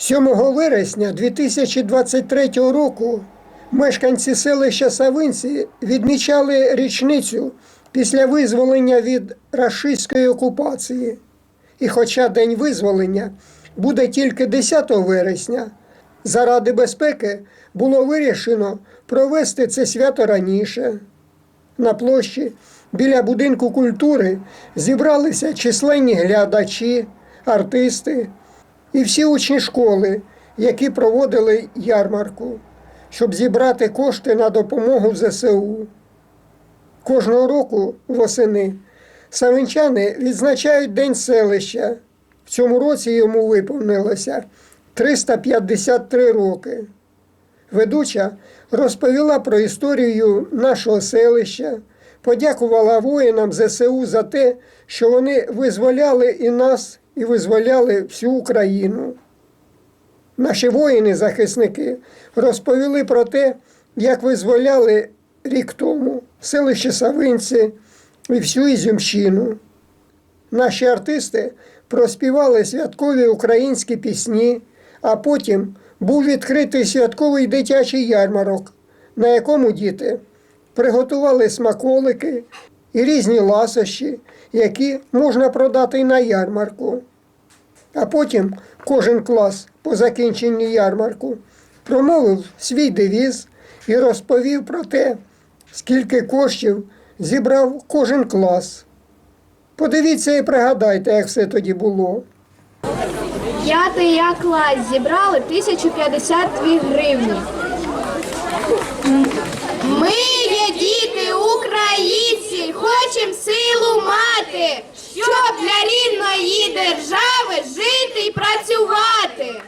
7 вересня 2023 року мешканці селища Савинці відмічали річницю після визволення від рашистської окупації. І хоча День визволення буде тільки 10 вересня, заради безпеки було вирішено провести це свято раніше. На площі біля будинку культури зібралися численні глядачі, артисти і всі учні школи, які проводили ярмарку, щоб зібрати кошти на допомогу ЗСУ. Кожного року восени савинчани відзначають День селища. В цьому році йому виповнилося 353 роки. Ведуча розповіла про історію нашого селища, подякувала воїнам ЗСУ за те, що вони визволяли і нас, і визволяли всю Україну. Наші воїни-захисники розповіли про те, як визволяли рік тому селище Савинці і всю Ізюмщину. Наші артисти проспівали святкові українські пісні, а потім був відкритий святковий дитячий ярмарок, на якому діти приготували смаколики і різні ласощі, які можна продати на ярмарку. А потім кожен клас по закінченні ярмарку промовив свій девіз і розповів про те, скільки коштів зібрав кожен клас. Подивіться і пригадайте, як все тоді було. П'ятий Я клас зібрали 1052 гривні. Жити і працювати.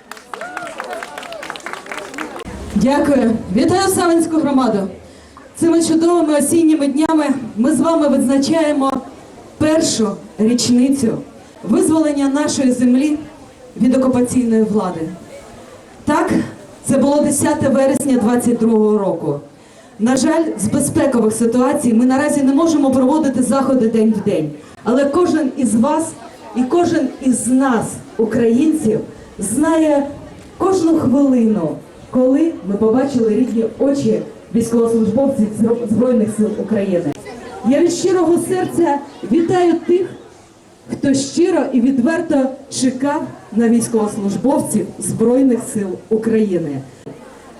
Дякую. Вітаю Савинську громаду. Цими чудовими осінніми днями ми з вами відзначаємо першу річницю визволення нашої землі від окупаційної влади. Так, це було 10 вересня 22 року. На жаль, з безпекових ситуацій ми наразі не можемо проводити заходи день в день. Але кожен із вас і кожен із нас, українців, знає кожну хвилину, коли ми побачили рідні очі військовослужбовців Збройних сил України. Я від щирого серця вітаю тих, хто щиро і відверто чекав на військовослужбовців Збройних сил України.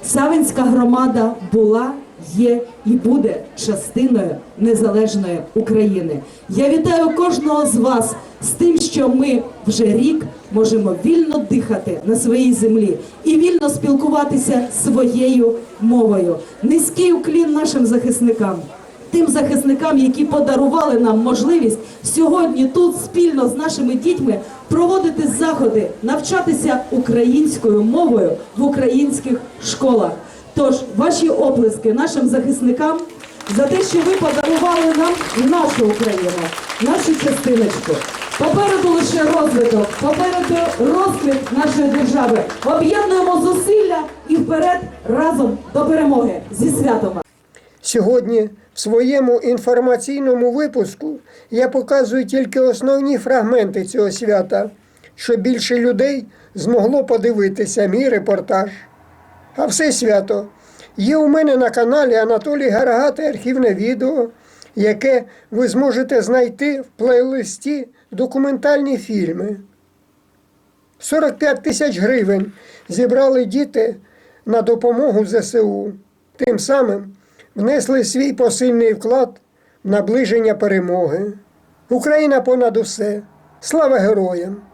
Савинська громада була, є і буде частиною незалежної України. Я вітаю кожного з вас з тим, що ми вже рік можемо вільно дихати на своїй землі і вільно спілкуватися своєю мовою. Низький уклін нашим захисникам. Тим захисникам, які подарували нам можливість сьогодні тут спільно з нашими дітьми проводити заходи, навчатися українською мовою в українських школах. Тож ваші оплески нашим захисникам за те, що ви подарували нам нашу Україну, нашу частиночку. Попереду лише розвиток, попереду розквіт нашої держави. Об'єднуємо зусилля і вперед разом до перемоги зі святом. Сьогодні в своєму інформаційному випуску я показую тільки основні фрагменти цього свята, щоб більше людей змогло подивитися мій репортаж. А все свято є у мене на каналі Анатолій Гарагата архівне відео, яке ви зможете знайти в плейлисті документальні фільми. 45 тисяч гривень зібрали діти на допомогу ЗСУ. Тим самим внесли свій посильний вклад в наближення перемоги. Україна понад усе. Слава героям!